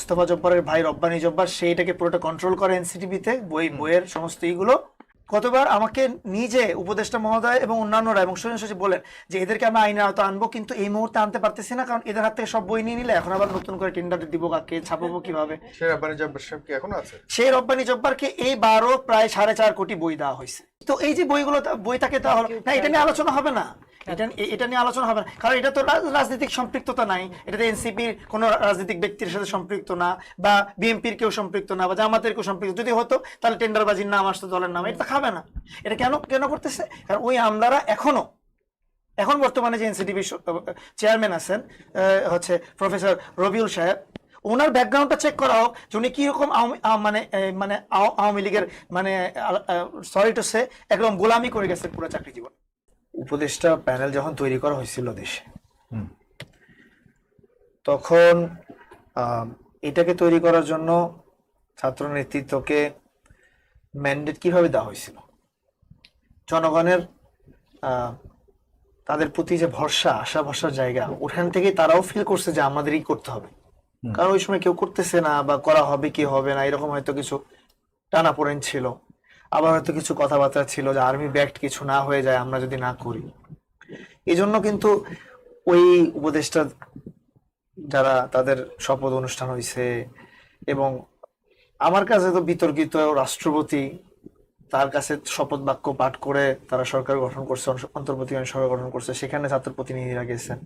মোস্তফা জব্বারের ভাই রব্বানি জব্বার সেইটাকে পুরোটা কন্ট্রোল করে এনসিটিভিতে বই বইয়ের সমস্ত ইগুলো কতবার আমাকে নিজে উপদেষ্টা মহোদয় এবং অন্যান্যরা এবং সুজন সচিব বলেন যে এদেরকে আমরা আইনের আওতা আনব কিন্তু এই মুহূর্তে আনতে পারতেছি না কারণ এদের হাত থেকে সব বই নিয়ে নিলে এখন আবার নতুন করে টেন্ডার দিব কাকে ছাপাবো কীভাবে? সে রাব্বানি জব্বার সাহেব কি এখনও আছে? সেই রব্বানি জব্বারকে এই বারো প্রায় সাড়ে চার কোটি বই দেওয়া হয়েছে। তো এই যে বইগুলো বই তাকে দেওয়া হলো না এটা নিয়ে আলোচনা হবে না। এটা এটা নিয়ে আলোচনা হবে না। কারণ এটা তো রাজ- রাজনৈতিক সম্পৃক্ততা নাই। এটাতে এনসিপির কোনো রাজনৈতিক ব্যক্তির সাথে সম্পৃক্ত না, বা বিএনপির কেউ সম্পৃক্ত না, বা জামাতের কেউ সম্পৃক্ত যদি হতো, তাহলে টেন্ডারবাজির নাম আসতো দলের নাম। এটা খাবে না। এটা কেন কেন করতেছে? কারণ ওই আমলারা এখনও এখন বর্তমানে যে এনসিটিভি চেয়ারম্যান আছেন হচ্ছে প্রফেসর রবিউল সাহেব, ওনার ব্যাকগ্রাউন্ডটা চেক করা হোক যে উনি কীরকম মানে মানে আও- আওয়ামী লীগের মানে সরি টু সে একদম গোলামি করে গেছে পুরো চাকরি জীবন উপদেষ্টা প্যানেল যখন তৈরি করা হয়েছিল দেশে তখন এটাকে তৈরি করার জন্য ছাত্র নেতৃত্বকে ম্যান্ডেট কীভাবে দেওয়া হয়েছিল? জনগণের আহ, তাদের প্রতি যে ভরসা আশা ভরসার জায়গা ওখান থেকে তারাও ফিল করছে যে আমাদেরই করতে হবে। কারণ ওই সময় কেউ করতেছে না বা করা হবে কি হবে না এরকম হয়তো কিছু টানা পড়েন ছিল। আবার হয়তো কিছু কথাবার্তা ছিল যে আর্মি ব্যাক্ট কিছু না হয়ে যায়, আমরা যদি না করি। এই জন্য কিন্তু ওই উপদেষ্টা যারা তাদের শপথ অনুষ্ঠান হয়েছে এবং আমার কাছে তো বিতর্কিত রাষ্ট্রপতি তার কাছে শপথ বাক্য পাঠ করে তারা সরকার গঠন করছে অন্ত- অন্তর্বর্তীকালীন সরকার গঠন করছে, সেখানে ছাত্র প্রতিনিধিরা গেছেন।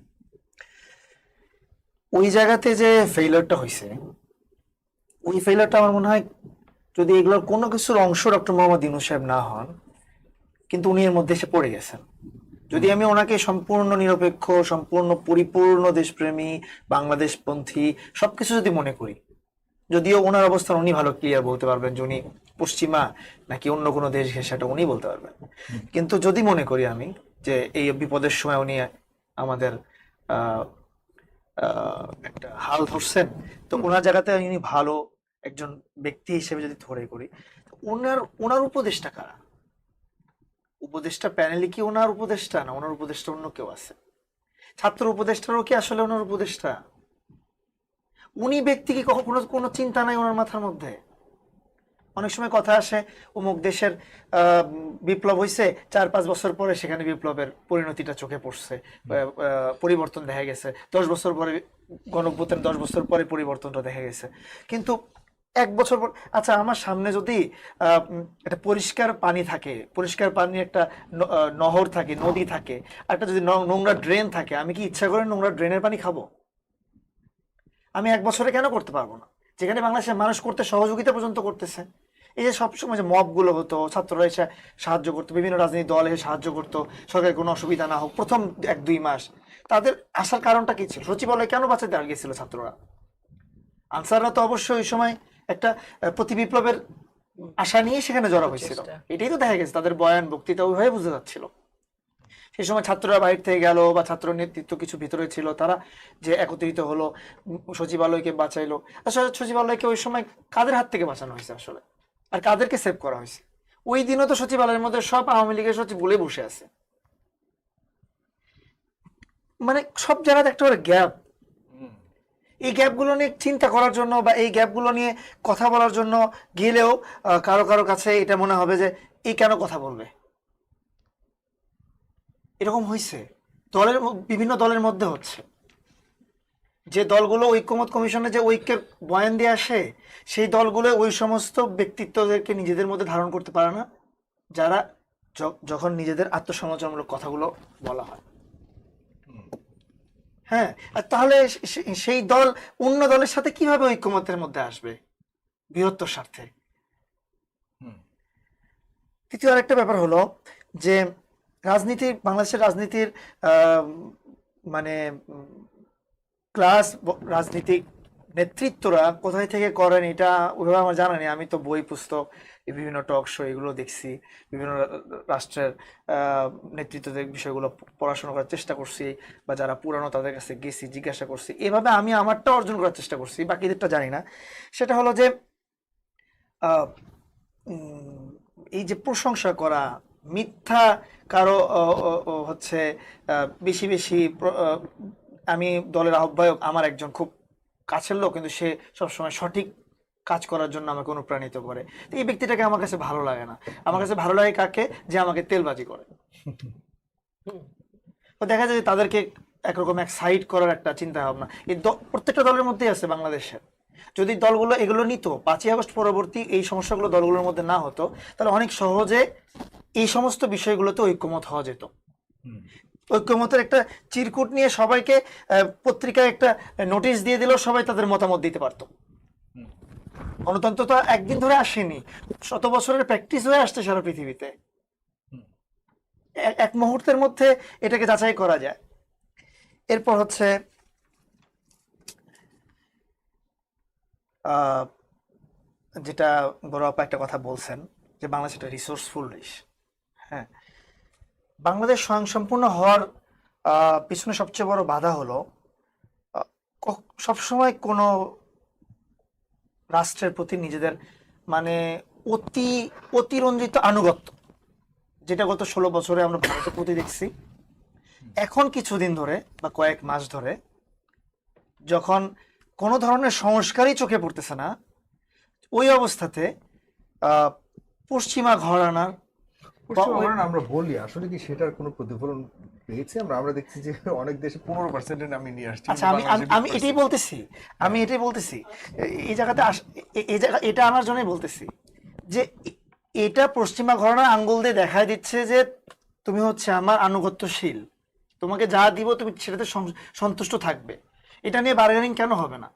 ওই জায়গাতে যে ফেইলারটা হয়েছে ওই ফেইলারটা আমার মনে হয় যদি এগুলোর কোনো কিছুর অংশ ডক্টর মোহাম্মদ ইউনুস সাহেব না হন, কিন্তু উনি এর মধ্যে এসে পড়ে গেছেন। যদি আমি ওনাকে সম্পূর্ণ নিরপেক্ষ, সম্পূর্ণ পরিপূর্ণ দেশপ্রেমী, বাংলাদেশপন্থী, সবকিছু যদি মনে করি, যদিও ওনার অবস্থান উনি ভালো ক্লিয়ার বলতে পারবেন যে উনি পশ্চিমা নাকি অন্য কোনো দেশ সেটা উনি বলতে পারবেন। কিন্তু যদি মনে করি আমি যে এই বিপদের সময় উনি আমাদের একটা হাল ধরছেন, তো ওনার জায়গাতে উনি ভালো একজন ব্যক্তি হিসেবে যদি ধরে করি ওনার ওনার উপদেশটা কারা? উপদেষ্টা প্যানেলে কি ওনার উপদেষ্টা না ওনার উপদেষ্টা অন্য কেউ আছে? ছাত্র উপদেষ্টারও কি আসলে ওনার উপদেষ্টা? উনি ব্যক্তি কি কখনো কোনো চিন্তা নাই ওনার মাথার মধ্যে? অনেক সময় কথা আসে অমুক দেশের আহ, বিপ্লব হয়েছে চার পাঁচ বছর পরে সেখানে বিপ্লবের পরিণতিটা চোখে পড়ছে পরিবর্তন দেখা গেছে। দশ বছর পরে গণভ্যুত্থান দশ বছর পরে পরিবর্তনটা দেখা গেছে। কিন্তু এক বছর পর আচ্ছা আমার সামনে যদি একটা পরিষ্কার পানি থাকে, পরিষ্কার পানি একটা নহর থাকে, নদী থাকে একটা যদি নোংরা ড্রেন থাকে, আমি কি ইচ্ছা করে নোংরা ড্রেনের পানি খাব? আমি এক বছরে কেন করতে পারব না? যেখানে বাংলাদেশের মানুষ করতে সহযোগিতা পর্যন্ত করতেছে। এই যে সবসময় যে মবগুলো হতো, ছাত্ররা এসে সাহায্য করতো, বিভিন্ন রাজনৈতিক দল এসে সাহায্য করতো সরকারের কোনো অসুবিধা না হোক, প্রথম এক, দুই মাস, তাদের আসার কারণটা কি ছিল? সচিবালয়ে কেন বাঁচাতে আর গেছিল ছাত্ররা? আনসাররা তো অবশ্যই ওই সময় একটা প্রতি বিপ্লবের আশা নিয়ে সেখানে জড়ো হয়েছিল। এটাই তো দেখা গেছে তাদের বয়ান বক্তৃতা ওইভাবে বুঝে যাচ্ছিল। সেই সময় ছাত্ররা বাইরে থেকে গেল বা ছাত্র নেতৃত্ব কিছু ভিতরে ছিল তারা যে একত্রিত হলো সচিবালয়কে বাঁচাইলো। আসলে সচিবালয়কে ওই সময় কাদের হাত থেকে বাঁচানো হয়েছে আসলে? আর কাদেরকে সেভ করা হয়েছে? ওই দিনও তো সচিবালয়ের মধ্যে সব আওয়ামী লীগের সচিব বলে বসে আছে। মানে সব জায়গাতে একটা গ্যাপ এই গ্যাপগুলো নিয়ে চিন্তা করার জন্য বা এই গ্যাপগুলো নিয়ে কথা বলার জন্য গেলেও কারও কারও কাছে এটা মনে হবে যে এই কেন কথা বলবে? এরকম হয়েছে দলের বিভিন্ন দলের মধ্যে হচ্ছে। যে দলগুলো ঐক্যমত কমিশনে যে ঐক্যের বয়ান দিয়ে আসে, সেই দলগুলো ওই সমস্ত ব্যক্তিত্বদেরকে নিজেদের মধ্যে ধারণ করতে পারে না, যারা যখন নিজেদের আত্মসমালোচনামূলক কথাগুলো বলা হয়। হ্যাঁ আর তাহলে সেই দল অন্য দলের সাথে কীভাবে ঐক্যমতের মধ্যে আসবে? বৃহত্তর স্বার্থে। তৃতীয় আরেকটা ব্যাপার হলো যে রাজনীতি বাংলাদেশের রাজনীতির আহ, মানে ক্লাস রাজনীতিক নেতৃত্বরা কোথায় থেকে করেন এটা ওইভাবে আমার জানা নেই আমি তো বই পুস্তক বিভিন্ন টক শো এগুলো দেখছি, বিভিন্ন রাষ্ট্রের নেতৃত্বদের বিষয়গুলো পড়াশোনা করার চেষ্টা করছি বা যারা পুরানো তাদের কাছে গেছি, জিজ্ঞাসা করছি। এভাবে আমি আমারটা অর্জন করার চেষ্টা করছি বাকিদেরটা জানি না। সেটা হলো যে এই যে প্রশংসা করা, মিথ্যা কারও হচ্ছে বেশি বেশি আমি দলের আহ্বায়ক, আমার একজন খুব কাছের লোক, কিন্তু সে সবসময় সঠিক কাজ করার জন্য আমাকে অনুপ্রাণিত করে। তো এই ব্যক্তিটাকে আমার কাছে ভালো লাগে না। আমার কাছে ভালো লাগে কাকে? যে আমাকে তেলবাজি করে। তো দেখা যায় যে তাদেরকে একরকম এক সাইড করার একটা চিন্তা ভাবনা এই প্রত্যেকটা দলের মধ্যেই আছে বাংলাদেশের। যদি দলগুলো এগুলো নিত পাঁচই আগস্ট পরবর্তী এই সমস্যাগুলো দলগুলোর মধ্যে না হতো তাহলে অনেক সহজে এই সমস্ত বিষয়গুলোতে ঐক্যমত হওয়া যেত। ঐক্যমতের একটা চিরকুট নিয়ে সবাইকে পত্রিকায় একটা নোটিশ দিয়ে দিলেও সবাই তাদের মতামত দিতে পারতো। গণতন্ত্র তো একদিন ধরে আসেনি। শত বছরের প্র্যাকটিস হয়ে আসছে সারা পৃথিবীতে। এক মুহূর্তের মধ্যে এটাকে যাচাই করা যায়। এরপর হচ্ছে যেটা বড় আপা একটা কথা বলছেন, যে বাংলাদেশ একটা রিসোর্সফুল দেশ। হ্যাঁ। বাংলাদেশ স্বয়ংসম্পূর্ণ হওয়ার পিছনে সবচেয়ে বড় বাধা হলো সবসময় কোনো রাষ্ট্রের প্রতি নিজেদের মানে অতি অতিরঞ্জিত আনুগত্য যেটা গত ষোলো বছরে আমরা ভারতের প্রতি দেখছি। এখন কিছুদিন ধরে বা কয়েক মাস ধরে যখন কোনো ধরনের সংস্কারই চোখে পড়তেছে না ওই অবস্থাতে আহ, পশ্চিমা ঘরানার আমরা বলি আসলে কি সেটার কোনো প্রতিফলন পেয়েছি আমরা আমরা দেখছি যে অনেক দেশে পনেরো পার্সেন্টের আমি নিয়ে আসছি। আচ্ছা আমি আমি- এটাই বলতেছি আমি এটাই বলতেছি। এই জায়গাতে আস- এই জায়গা এটা আমার জন্যই বলতেছি যে এটা পশ্চিমা ঘরানা আঙ্গুল দিয়ে দেখায় দিচ্ছে যে তুমি হচ্ছে আমার আনুগত্যশীল। তোমাকে যা দিব তুমি সেটাতে সন্তুষ্ট থাকবে। এটা নিয়ে বার্গেনিং কেন হবে না?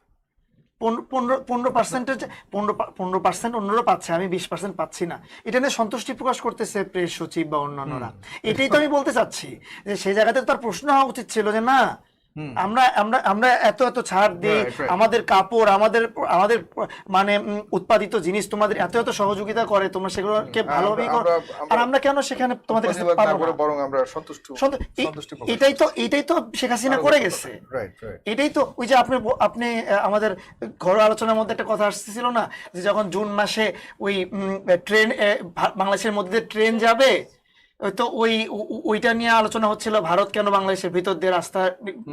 পনেরো পনেরো পার্সেন্টের পনেরো পনেরো পার্সেন্ট অন্যরা পাচ্ছে আমি বিশ পার্সেন্ট পাচ্ছি না। এটা নিয়ে সন্তুষ্টি প্রকাশ করতেছে প্রেস সচিব বা অন্যান্যরা। এটাই তো আমি বলতে চাচ্ছি যে সেই জায়গাতে তো তার প্রশ্ন হওয়া উচিত ছিল যে না আমরা আমরা আমরা এত এত ছাড় দিই. আমাদের কাপড় আমাদের আমাদের মানে উৎপাদিত জিনিস তোমাদের এত এত সহযোগিতা করে তোমরা সেগুলোকে ভালোভাবেই করো আর আমরা কেন সেখানে তোমাদের কাছে পাবো না? বরং আমরা সন্তুষ্ট এটাই তো এটাই তো শেখ হাসিনা করে গেছে। এটাই তো ওই যে আপনি আপনি আমাদের ঘরোয়া আলোচনার মধ্যে একটা কথা আসতেছিল না যে যখন জুন মাসে ওই ট্রেন বাংলাদেশের মধ্যে ট্রেন যাবে তো ওই ওইটা নিয়ে আলোচনা হচ্ছিল ভারত কেন বাংলাদেশের ভিতর দিয়ে রাস্তা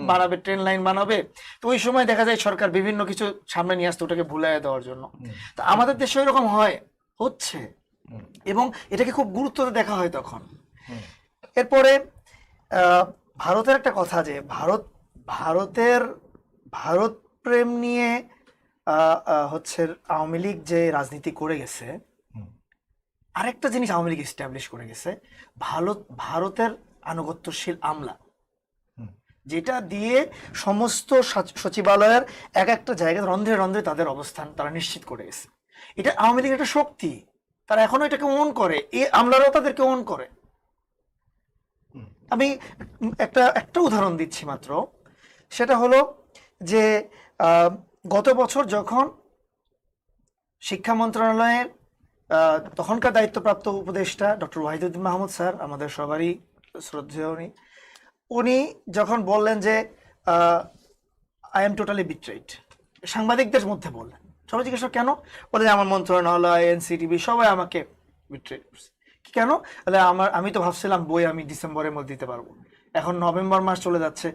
বানাবে ট্রেন লাইন বানাবে? তো ওই সময় দেখা যায় সরকার বিভিন্ন কিছু সামনে নিয়ে আসতো ওটাকে ভুলাই দেওয়ার জন্য। তো আমাদের দেশে এরকম হয় হচ্ছে। এবং এটাকে খুব গুরুত্ব দেখা হয় তখন। এরপরে ভারতের একটা কথা যে ভারত ভারতের ভারত প্রেম নিয়ে হচ্ছে আওয়ামী লীগ যে রাজনীতি করে গেছে আরেকটা জিনিস আওয়ামী লীগ এস্টাবলিশ করে গেছে ভারত ভারতের আনুগত্যশীল আমলা। যেটা দিয়ে সমস্ত সচিবালয়ের এক একটা জায়গায় রন্ধ্রে রন্ধ্রে তাদের অবস্থান তারা নিশ্চিত করে গেছে। এটা আওয়ামী লীগের একটা শক্তি। তারা এখনও এটাকে ওন করে। এ আমলারাও তাদেরকে ওন করে। আমি একটা একটা উদাহরণ দিচ্ছি মাত্র। সেটা হলো যে গত বছর যখন শিক্ষা মন্ত্রণালয়ের তখনকার দায়িত্বপ্রাপ্ত উপদেষ্টা ডক্টর ওয়াহিদুদ্দিন মাহমুদ স্যার, আমাদের সবারই শ্রদ্ধেয় উনি। উনি যখন বললেন যে আই এম টোটালি বিট্রেড সাংবাদিকদের মধ্যে বললেন। সবাই জিজ্ঞেস কেন? বলে, আমার মন্ত্রণালয় এনসিটিভি সবাই আমাকে বিট্রেড করছে। কি কেন? তাহলে আমার, আমি তো ভাবছিলাম বই আমি ডিসেম্বরের মধ্যে দিতে পারব। এখন নভেম্বর মাস চলে যাচ্ছে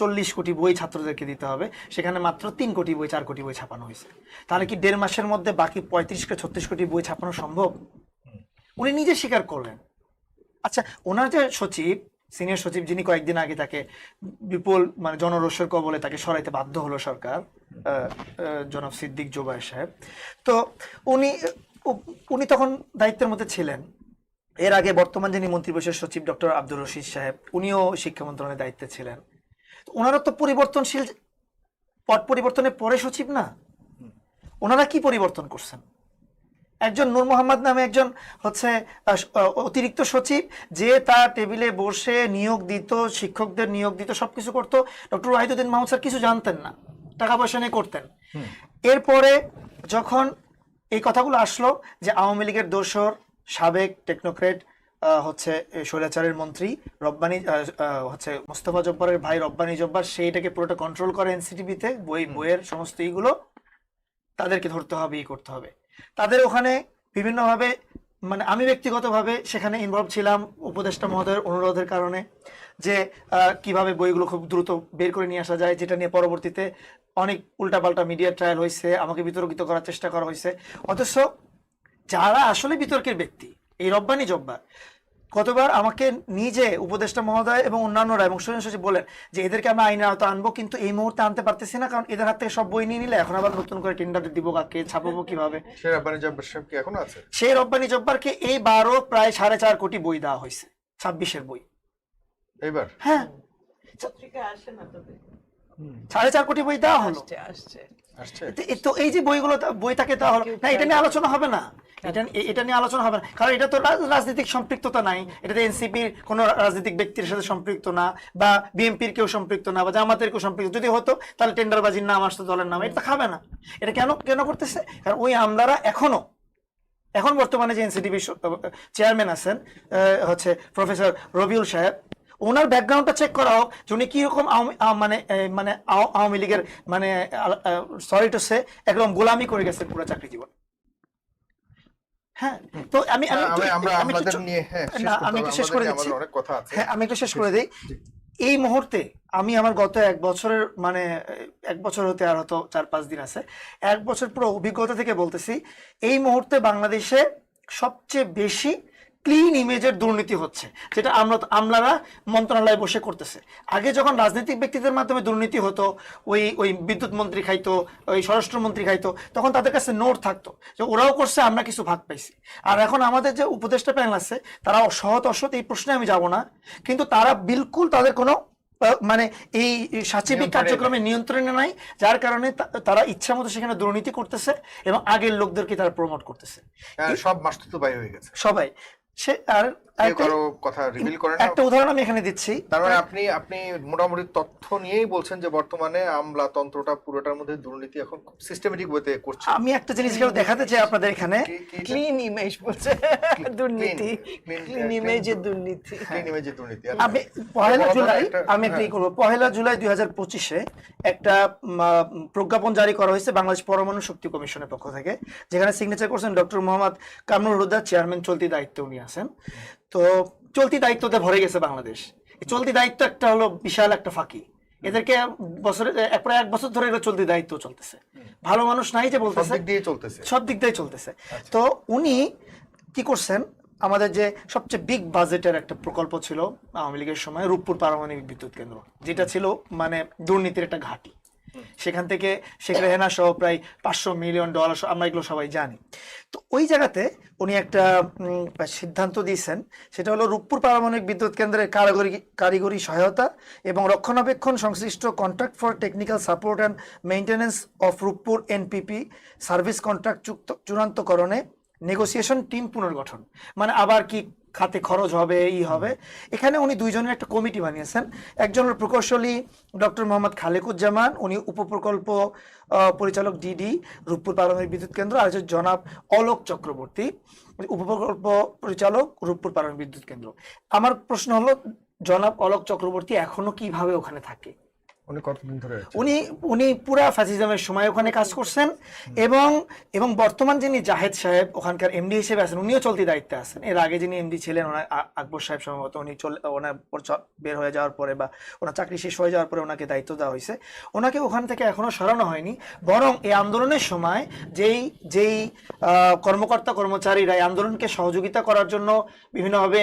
চল্লিশ কোটি বই ছাত্রদেরকে দিতে হবে, সেখানে মাত্র তিন কোটি বই, চার কোটি বই ছাপানো হয়েছে। তাহলে কি দেড় মাসের মধ্যে বাকি পঁয়ত্রিশ কে ছত্রিশ কোটি বই ছাপানো সম্ভব? উনি নিজে স্বীকার করলেন। আচ্ছা ওনার যে সচিব, সিনিয়র সচিব যিনি কয়েকদিন আগে তাকে বিপুল মানে জনরোষের কবলে তাকে সরাইতে বাধ্য হলো সরকার জনাব সিদ্দিক জোবাই সাহেব। তো উনি উনি তখন দায়িত্বের মধ্যে ছিলেন। এর আগে বর্তমান যিনি মন্ত্রিপরিষদ সচিব ডক্টর আব্দুর রশিদ সাহেব, উনিও শিক্ষা মন্ত্রণালয়ের দায়িত্বে ছিলেন। ওনারা তো পরিবর্তনশীল পট পরিবর্তনের পরে সচিব না। ওনারা কি পরিবর্তন করছেন? একজন নূর মোহাম্মদ নামে একজন হচ্ছে অতিরিক্ত সচিব যে তার টেবিলে বসে নিয়োগ দিত শিক্ষকদের নিয়োগ দিত সবকিছু করতো। ডক্টর ওয়াহিদুদ্দিন মাহমুদ স্যার কিছু জানতেন না। টাকা পয়সা নিয়ে করতেন। এরপরে যখন এই কথাগুলো আসলো যে আওয়ামী লীগের দোসর সাবেক টেকনোক্রেট হচ্ছে স্বৈরাচারের মন্ত্রী রব্বানি হচ্ছে মোস্তফা জব্বারের ভাই রব্বানি জব্বার সেইটাকে পুরোটা কন্ট্রোল করে এনসিটিভিতে বই বইয়ের সমস্ত এইগুলো তাদেরকে ধরতে হবে ই করতে হবে। তাদের ওখানে বিভিন্নভাবে মানে আমি ব্যক্তিগতভাবে সেখানে ইনভলভ ছিলাম উপদেষ্টা মহোদয়ের অনুরোধের কারণে যে কীভাবে বইগুলো খুব দ্রুত বের করে নিয়ে আসা যায় যেটা নিয়ে পরবর্তীতে অনেক উল্টাপাল্টা মিডিয়া ট্রায়াল হয়েছে আমাকে বিতর্কিত করার চেষ্টা করা হয়েছে অথচ যারা আসলে বিতর্কের ব্যক্তি এই রব্বানি জব্বার। কতবার আমাকে নিজে উপদেষ্টা মহোদয় এবং অন্যান্যরা এবং সুজন সচিব বলেন যে এদেরকে আমরা আইনের আওতা আনব কিন্তু এই মুহূর্তে আনতে পারতেছি না কারণ এদের হাত থেকে সব বই নিয়ে নিলে এখন আবার নতুন করে টেন্ডার দিব কাকে ছাপাবো কীভাবে? সে রাব্বানি জব্বার সাহেব কি এখনও আছে? সেই রব্বানি জব্বারকে এই বারো প্রায় সাড়ে চার কোটি বই দেওয়া হয়েছে ছাব্বিশের বই। এইবার? হ্যাঁ। সাড়ে চার কোটি বই দেওয়া হলো। আসছে আসছে। আসছে। তো- এই যে বইগুলো বই তাকে দেওয়া হলো না এটা নিয়ে আলোচনা হবে না। এটা এটা নিয়ে আলোচনা হবে না। কারণ এটা তো রাজ- রাজনৈতিক সম্পৃক্ততা নাই। এটাতে এনসিপির কোনো রাজনৈতিক ব্যক্তির সাথে সম্পৃক্ত না বা বিএনপির কেউ সম্পৃক্ত না বা জামাতের কেউ সম্পৃক্ত যদি হতো তাহলে টেন্ডারবাজির নাম আসতো দলের নাম। এটা খাবে না। এটা কেন কেন করতেছে? কারণ ওই আমলারা এখনও এখন বর্তমানে যে এনসিটিভি চেয়ারম্যান আছেন হচ্ছে প্রফেসর রবিউল সাহেব ওনার ব্যাকগ্রাউন্ডটা চেক করা হোক যে উনি কীরকম মানে মানে আও- আওয়ামী লীগের মানে সরি টু সে একদম গোলামি করে গেছেন পুরো চাকরি জীবন হ্যাঁ তো আমি আমি একটু- হ্যাঁ শেষ আমি হবে, একটু শেষ করে দিচ্ছি। আমাদের অনেক কথা আছে। হ্যাঁ আমি একটু শেষ করে দিই। এই মুহূর্তে আমি আমার গত এক বছরের মানে এক বছর হতে আর হয়তো চার পাঁচ দিন আছে। এক বছর পুরো অভিজ্ঞতা থেকে বলতেছি এই মুহূর্তে বাংলাদেশে সবচেয়ে বেশি ক্লিন ইমেজের দুর্নীতি হচ্ছে যেটা আমরা আমলারা মন্ত্রণালয়ে বসে করতেছে। আগে যখন রাজনৈতিক ব্যক্তিদের মাধ্যমে দুর্নীতি হতো ওই ওই বিদ্যুৎ মন্ত্রী খাইতো ওই স্বরাষ্ট্রমন্ত্রী খাইতো তখন তাদের কাছে নোট থাকতো যে ওরাও করছে আমরা কিছু ভাগ পাইছি। আর এখন আমাদের যে উপদেষ্টা প্যানেল আছে তারা সহৎ অসৎ এই প্রশ্নে আমি যাব না কিন্তু তারা বিলকুল তাদের কোনো মানে এই সাচিবিক কার্যক্রমে নিয়ন্ত্রণে নাই যার কারণে তারা ইচ্ছা মতো সেখানে দুর্নীতি করতেছে এবং আগের লোকদেরকে তারা প্রমোট করতেছে। হ্যাঁ, সব মাস্তুত ভাই হয়ে গেছে। সবাই। সে আর কথা রিভিল করে একটা উদাহরণ আমি এখানে দিচ্ছি। তার মানে আপনি আপনি মোটামুটি তথ্য নিয়েই বলছেন যে বর্তমানে আমলা তন্ত্রটা পুরোটার মধ্যে দুর্নীতি এখন খুব সিস্টেমেটিক ওয়েতে করছে। আমি একটা জিনিস এখানে দেখাতে চাই আপনাদের এখানে। ক্লিন ইমেজ বলছে। দুর্নীতি। ক্লিন ইমেজের দুর্নীতি। image এর দুর্নীতি আমি পহেলা জুলাই আমি একটা হ্যাঁ। পহেলা জুলাই দুই হাজার পঁচিশে একটা প্রজ্ঞাপন জারি করা হয়েছে বাংলাদেশ পরমাণু শক্তি কমিশনের পক্ষ থেকে যেখানে সিগনেচার করছেন ডক্টর মোহাম্মদ কামরুল হুদা চেয়ারম্যান চলতি দায়িত্ব উনি আছেন। তো চলতি দায়িত্বতে ভরে গেছে বাংলাদেশ। এই চলতি দায়িত্ব একটা হলো বিশাল একটা ফাঁকি। এদেরকে বছরে এক প্রায় এক বছর ধরে চলতি দায়িত্ব চলতেছে। ভালো মানুষ নাই যে বলতেছে। সব দিক দিয়ে চলতেছে। তো উনি কি করছেন? আমাদের যে সবচেয়ে বিগ বাজেটের একটা প্রকল্প ছিল আওয়ামী লীগের সময় রূপপুর পারমাণবিক বিদ্যুৎ কেন্দ্র। যেটা ছিল মানে দুর্নীতির একটা ঘাঁটি। সেখান থেকে শেখ রেহেনা সহ প্রায় পাঁচশো মিলিয়ন ডলার আমরা এগুলো সবাই জানি। তো ওই জায়গাতে উনি একটা সিদ্ধান্ত দিয়েছেন, সেটা হলো রূপপুর পারমাণবিক বিদ্যুৎ কেন্দ্রের কারিগরি কারিগরি সহায়তা এবং রক্ষণাবেক্ষণ সংশ্লিষ্ট contract for technical support and maintenance of Rooppur NPP service contract চুক্ত, চূড়ান্তকরণে নেগোসিয়েশন টিম পুনর্গঠন। মানে আবার কি খাতে খরচ হবে ই হবে। এখানে উনি দুইজনের একটা কমিটি বানিয়েছেন। একজন প্রকৌশলী ডক্টর মোহাম্মদ খালেকুজ্জামান উনি উপপ্রকল্প পরিচালক ডিডি রূপপুর পারমাণবিক বিদ্যুৎ কেন্দ্র আর হচ্ছে জনাব অলোক চক্রবর্তী উপপ্রকল্প পরিচালক রূপপুর পারমাণবিক বিদ্যুৎ কেন্দ্র। আমার প্রশ্ন হলো জনাব অলোক চক্রবর্তী এখনও কীভাবে ওখানে থাকে? উনি কতদিন ধরে আছে? উনি উনি পুরা ফ্যাসিজমের সময় ওখানে কাজ করছেন এবং এবং বর্তমান যিনি জাহেদ সাহেব ওখানকার এমডি হিসেবে আছেন উনিও চলতি দায়িত্বে আছেন। এর আগে যিনি এমডি ছিলেন ওনার আকবর সাহেব সম্ভবত উনি চলে ওনার বের হয়ে যাওয়ার পরে বা ওনার চাকরি শেষ হয়ে যাওয়ার পরে ওনাকে দায়িত্ব দেওয়া হয়েছে। ওনাকে ওখান থেকে এখনও সরানো হয়নি বরং এই আন্দোলনের সময় যেই যেই কর্মকর্তা কর্মচারীরা এই আন্দোলনকে সহযোগিতা করার জন্য বিভিন্নভাবে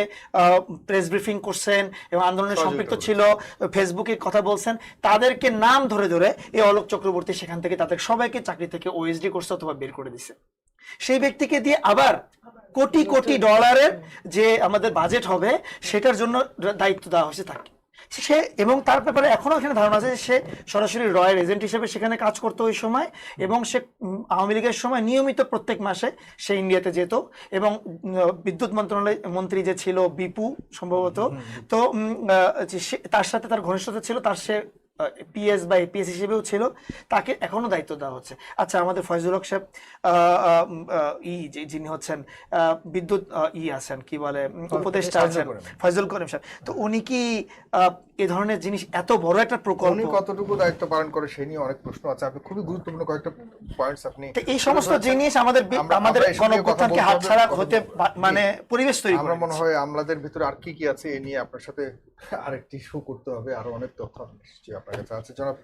প্রেস ব্রিফিং করছেন এবং আন্দোলনে সহযোগিতা সম্পৃক্ত ছিল ফেসবুকে কথা বলছেন তাদেরকে নাম ধরে ধরে এই অলোক চক্রবর্তী সেখান থেকে তাদের সবাইকে চাকরি থেকে ওএসডি করছে অথবা বের করে দিছে। সেই ব্যক্তিকে দিয়ে আবার কোটি কোটি ডলারের যে আমাদের বাজেট হবে সেটার জন্য দায়িত্ব দেওয়া হয়েছে তাকে। সে এবং তার ব্যাপারে এখনও এখানে ধারণা আছে যে সে সরাসরি রয়্যাল এজেন্ট হিসেবে সেখানে কাজ করতো ওই সময় এবং সে আওয়ামী লীগের সময় নিয়মিত প্রত্যেক মাসে সে ইন্ডিয়াতে যেত এবং বিদ্যুৎ মন্ত্রণালয় মন্ত্রী যে ছিল বিপু সম্ভবত তো তার সাথে তার ঘনিষ্ঠতা ছিল তার সে পিএস বা এপিএস হিসেবেও ছিল তাকে এখনও দায়িত্ব দেওয়া হচ্ছে আচ্ছা আমাদের ফয়জুল হক সাহেব ই যে- যিনি হচ্ছেন আহ, বিদ্যুৎ ই আছেন কি বলে উপদেষ্টা ফয়জুল আছেন করিম। ফয়জুল করিম সাহেব তো উনি কি আহ, এ ধরনের জিনিস এত বড় একটা উনি প্রকল্প কতটুকু দায়িত্ব পালন করে সে নিয়ে অনেক প্রশ্ন আছে। আপনি খুবই গুরুত্বপূর্ণ কয়েকটা পয়েন্টস আপনি এই সমস্ত জিনিস আমাদের আমাদের গণতন্ত্রকে হাতছাড়া হতে মানে পরিবেশ তৈরি আমরা মনে হয় আমলাদের ভিতরে আর কি কি আছে এ নিয়ে আপনার সাথে আরেকটি শো করতে হবে আরও অনেক তথ্য নিশ্চয়ই আপনার কাছে আছে। জনাব